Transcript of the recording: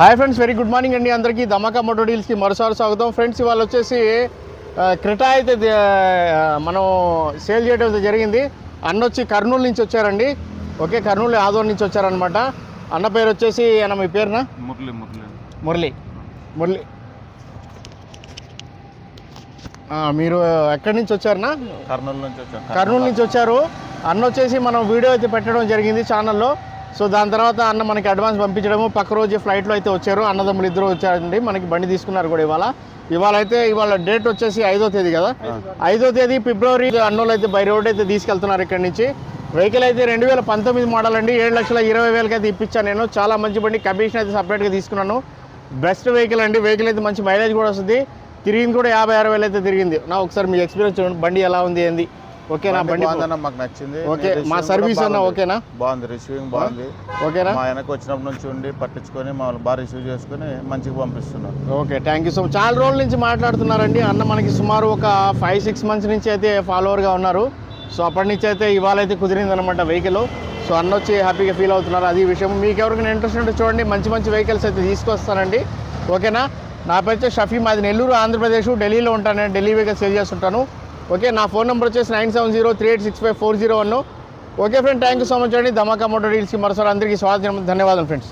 Hi friends very good morning అండి అందరికీ. ధమాకా Moto డీల్స్కి మరోసారి స్వాగతం. ఫ్రెండ్స్ ఇవాళ వచ్చేసి క్రెటా అయితే మనం సేల్ చేయడం అయితే జరిగింది. అన్న వచ్చి కర్నూలు నుంచి వచ్చారండి. ఓకే కర్నూలు ఆదోర్ నుంచి వచ్చారనమాట అన్న పేరు వచ్చేసి అన్న మీ పేరునా? మురళి మురళి. మురళి. మురళి. మీరు ఎక్కడి నుంచి వచ్చారనా? కర్నూలు నుంచి వచ్చాం. కర్నూలు నుంచి వచ్చారు. అన్న వచ్చేసి మనం వీడియో అయితే పెట్టడం జరిగింది ఛానల్లో. సో దాని తర్వాత అన్న మనకి అడ్వాన్స్ పంపించడము. పక్క రోజు ఫ్లైట్లో అయితే వచ్చారు. అన్నదమ్ములు ఇద్దరు వచ్చారండి. మనకి బండి తీసుకున్నారు కూడా ఇవాళ. ఇవాళ అయితే ఇవాళ డేట్ వచ్చేసి ఐదో తేదీ కదా. ఐదో తేదీ ఫిబ్రవరి అన్నోళ్ళు అయితే బై రోడ్ అయితే తీసుకెళ్తున్నారు ఇక్కడి నుంచి. వెహికల్ అయితే రెండు వేల పంతొమ్మిది మోడల్ అండి. ఏడు లక్షల ఇరవై వేలకి అయితే ఇప్పించాను నేను. చాలా మంచి బండి. కమిషన్ అయితే సపరేట్గా తీసుకున్నాను. బెస్ట్ వెహికల్ అండి. వెహికల్ అయితే మంచి మైలేజ్ కూడా వస్తుంది. తిరిగింది కూడా యాభై అరవై వేలు అయితే తిరిగింది. నా ఒకసారి మీ ఎక్స్పీరియన్స్ చూడండి. బండి ఎలా ఉంది ఏంది? ఓకేనా బండి బాగుందన్న మాకు నచ్చింది. ఓకే, మీ సర్వీస్ అన్న. ఓకేనా? బాగుంది రిసీవింగ్ బాగుంది. ఓకేనా? మా వెనక వచ్చినప్పటి నుంచి ఉండి పట్టించుకొని మమ్మల్ని బాగా రిసీవ్ చేసుకొని మంచిగా పంపిస్తున్నారు okay thank you so much చాలా రోజుల నుంచి మాట్లాడుతున్నారండి. అన్న మనకి సుమారు ఒక ఫైవ్ సిక్స్ మంత్స్ నుంచి అయితే ఫాలోవర్గా ఉన్నారు. సో అప్పటి నుంచి అయితే ఇవాళ అయితే కుదిరింది అనమాట వెహికల్ సో అన్న వచ్చి హ్యాపీగా ఫీల్ అవుతున్నారు. అది విషయం. మీకు ఎవరికైనా ఇంట్రెస్ట్ ఉంటే చూడండి. మంచి మంచి వెహికల్స్ అయితే తీసుకొస్తానండి. ఓకేనా? నా పేరు షఫీ. మాది నెల్లూరు ఆంధ్రప్రదేశ్ ఢిల్లీలో ఉంటాను. నేను ఢిల్లీ వెహికల్ సేల్ చేస్తుంటాను. ఓకే నా ఫోన్ నెంబర్ వచ్చేసి nine seven zero three eight six five four zero one. Okay friend thank you so much అండి. ధమాకా మోటార్ డీల్స్కి మరోసారి అందరికీ స్వాగతం ధన్యవాదాలు ఫ్రెండ్స్.